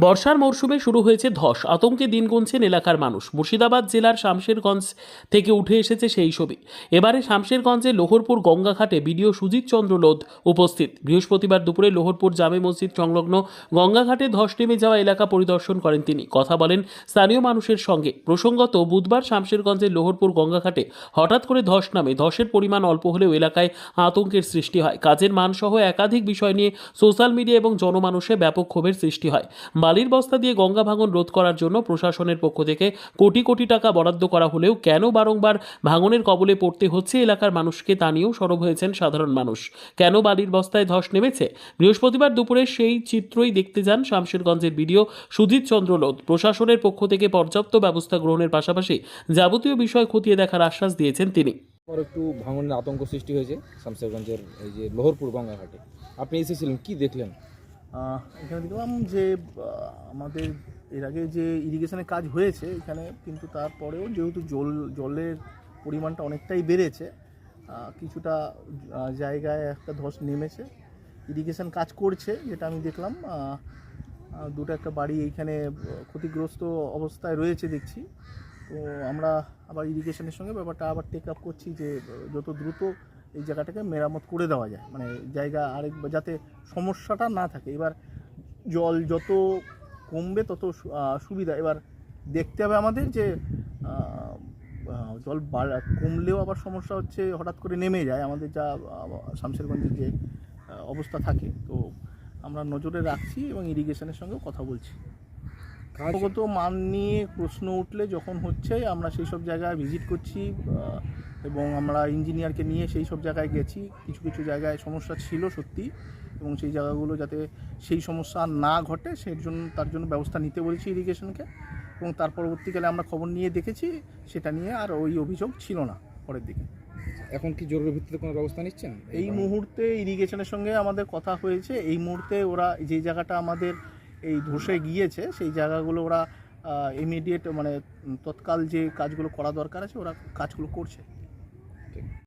বর্ষার মরশুমে শুরু হয়েছে ধস। আতঙ্কে দিন গুনছেন এলাকার মানুষ। মুর্শিদাবাদ জেলার শামশেরগঞ্জ থেকে উঠে এসেছে সেই ছবি। এবারে শামশেরগঞ্জের লোহরপুর গঙ্গাঘাটে বিডিও সুজিত চন্দ্র লোধ উপস্থিত। বৃহস্পতিবার দুপুরে লোহরপুর জামে মসজিদ সংলগ্ন গঙ্গাঘাটে ধস নেমে যাওয়া এলাকা পরিদর্শন করেন তিনি। কথা বলেন স্থানীয় মানুষের সঙ্গে। প্রসঙ্গত, বুধবার শামশেরগঞ্জের লোহরপুর গঙ্গাঘাটে হঠাৎ করে ধস নামে। ধসের পরিমাণ অল্প হলেও এলাকায় আতঙ্কের সৃষ্টি হয়। কাজের মানসহ একাধিক বিষয় নিয়ে সোশ্যাল মিডিয়া এবং জনমানুষে ব্যাপক ক্ষোভের সৃষ্টি হয়। বালির বস্তা দিয়ে গঙ্গা ভাঙন রোধ করার জন্য প্রশাসনের পক্ষ থেকে কোটি কোটি টাকা বরাদ্দ করা হলেও কেন বারংবার ভাঙনের কবলে পড়তে হচ্ছে এলাকার মানুষকে তা নিয়েও সরব হয়েছেন সাধারণ মানুষ। কেন বালির বস্তায় ধস নেমেছে? বৃহস্পতিবার দুপুরে সেই চিত্রই দেখতে যান শামশেরগঞ্জের বিডিও সুজিত চন্দ্র লোধ। প্রশাসনের পক্ষ থেকে পর্যাপ্ত ব্যবস্থা গ্রহণের পাশাপাশি যাবতীয় বিষয় খতিয়ে দেখার আশ্বাস দিয়েছেন তিনি। পর একটু ভাঙনের আতঙ্ক সৃষ্টি হয়েছে শামসেরগঞ্জের এই যে লোহরপুর গঙ্গাঘাটে। আপনি এসেছিলেন, কি দেখলেন? এখানে দেখলাম যে আমাদের এর আগে যে ইরিগেশনের কাজ হয়েছে, এখানে কিন্তু তারপরেও যেহেতু জল, জলের পরিমাণটা অনেকটাই বেড়েছে কিছুটা জায়গায় একটা ধস নেমেছে। ইরিগেশন কাজ করছে, যেটা আমি দেখলাম দুটো একটা বাড়ি এইখানে ক্ষতিগ্রস্ত অবস্থায় রয়েছে দেখছি। তো আমরা আবার ইরিগেশনের সঙ্গে ব্যাপারটা আবার টেক আপ করছি যে, যত দ্রুত এই জায়গাটাকে মেরামত করে দেওয়া যায়। মানে জায়গা আরেক যাতে সমস্যাটা না থাকে। এবার জল যত কমবে তত সুবিধা। এবার দেখতে হবে আমাদের যে জল বাড়া- কমলেও আবার সমস্যা হচ্ছে হঠাৎ করে নেমে যায়। আমাদের যা শামশেরগঞ্জের যে অবস্থা থাকে। তো আমরা নজরে রাখছি এবং ইরিগেশনের সঙ্গেও কথা বলছি। কাজ মান নিয়ে প্রশ্ন উঠলে যখন হচ্ছে আমরা সেই সব জায়গায় ভিজিট করছি এবং আমরা ইঞ্জিনিয়ারকে নিয়ে সেই সব জায়গায় গেছি। কিছু কিছু জায়গায় সমস্যা ছিল সত্যি এবং সেই জায়গাগুলো যাতে সেই সমস্যা না ঘটে সেই জন্য তার জন্য ব্যবস্থা নিতে বলেছি ইরিগেশনকে এবং তার পরবর্তীকালে আমরা খবর নিয়ে দেখেছি সেটা নিয়ে আর ওই অভিযোগ ছিল না পরের দিকে। এখন কি জরুরি ভিত্তিতে কোনো ব্যবস্থা নিচ্ছেন? এই মুহূর্তে ইরিগেশনের সঙ্গে আমাদের কথা হয়েছে। এই মুহূর্তে ওরা যে জায়গাটা আমাদের এই ধসে গিয়েছে সেই জায়গাগুলো ওরা ইমিডিয়েট মানে তৎকাল যে কাজগুলো করা দরকার আছে ওরা কাজগুলো করছে।